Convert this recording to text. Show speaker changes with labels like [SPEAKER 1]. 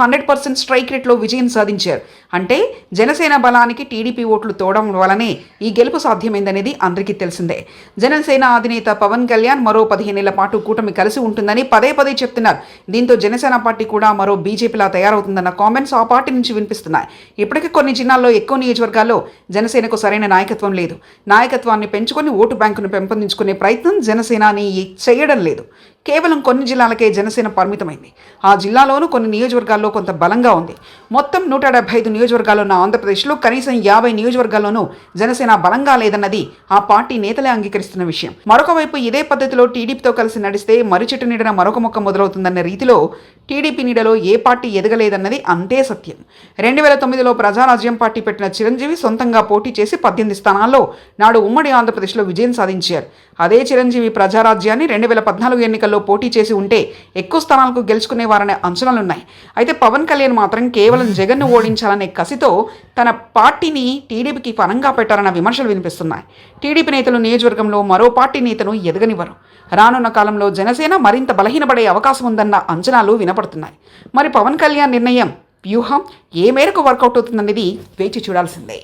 [SPEAKER 1] Hundred percent strike రేట్లో విజయం సాధించారు. అంటే జనసేన బలానికి టీడీపీ ఓట్లు తోవడం వలనే ఈ గెలుపు సాధ్యమైందనేది అందరికీ తెలిసిందే. జనసేన అధినేత పవన్ కళ్యాణ్ మరో పదిహేనేళ్ళ పాటు కూటమి కలిసి ఉంటుందని పదే పదే చెప్తున్నారు. దీంతో జనసేన పార్టీ కూడా మరో బీజేపీలా తయారవుతుందన్న కామెంట్స్ ఆ పార్టీ నుంచి వినిపిస్తున్నాయి. ఇప్పటికీ కొన్ని జిల్లాల్లో ఎక్కువ నియోజకవర్గాల్లో జనసేనకు సరైన నాయకత్వం లేదు. నాయకత్వాన్ని పెంచుకొని ఓటు బ్యాంకును పెంపొందించుకునే ప్రయత్నం జనసేనాని చేయడం లేదు. కేవలం కొన్ని జిల్లాలకే జనసేన పరిమితమైంది. ఆ జిల్లాలోనూ కొన్ని నియోజకవర్గాల్లో కొంత బలంగా ఉంది. మొత్తం నూట డెబ్బై ఐదు నియోజకవర్గాలు ఉన్న ఆంధ్రప్రదేశ్లో కనీసం యాభై నియోజకవర్గాల్లోనూ జనసేన బలంగా లేదన్నది ఆ పార్టీ నేతలే అంగీకరిస్తున్న విషయం. మరొక వైపు ఇదే పద్ధతిలో టీడీపీతో కలిసి నడిస్తే మరుచెట్టు నీడన మరొక మొక్క మొదలవుతుందన్న రీతిలో టీడీపీ నీడలో ఏ పార్టీ ఎదగలేదన్నది అంతే సత్యం. రెండు వేల తొమ్మిదిలో ప్రజారాజ్యం పార్టీ పెట్టిన చిరంజీవి సొంతంగా పోటీ చేసి పద్దెనిమిది స్థానాల్లో నాడు ఉమ్మడి ఆంధ్రప్రదేశ్లో విజయం సాధించారు. అదే చిరంజీవి ప్రజారాజ్యాన్ని రెండు వేల పద్నాలుగు ఎన్నికల్లో పోటీ చేసి ఉంటే ఎక్కువ స్థానాలకు గెలుచుకునేవారనే అంచనాలున్నాయి. అయితే పవన్ కళ్యాణ్ మాత్రం కేవలం జగన్ను ఓడించాలనే కసితో తన పార్టీని టీడీపీకి పనంగా పెట్టారన్న విమర్శలు వినిపిస్తున్నాయి. టీడీపీ నేతలు నియోజకవర్గంలో మరో పార్టీ నేతను ఎదగనివ్వరు. రానున్న కాలంలో జనసేన మరింత బలహీనపడే అవకాశం ఉందన్న అంచనాలు వినపడుతున్నాయి. మరి పవన్ కళ్యాణ్ నిర్ణయం వ్యూహం ఏ మేరకు వర్కౌట్ అవుతుందనేది వేచి చూడాల్సిందే.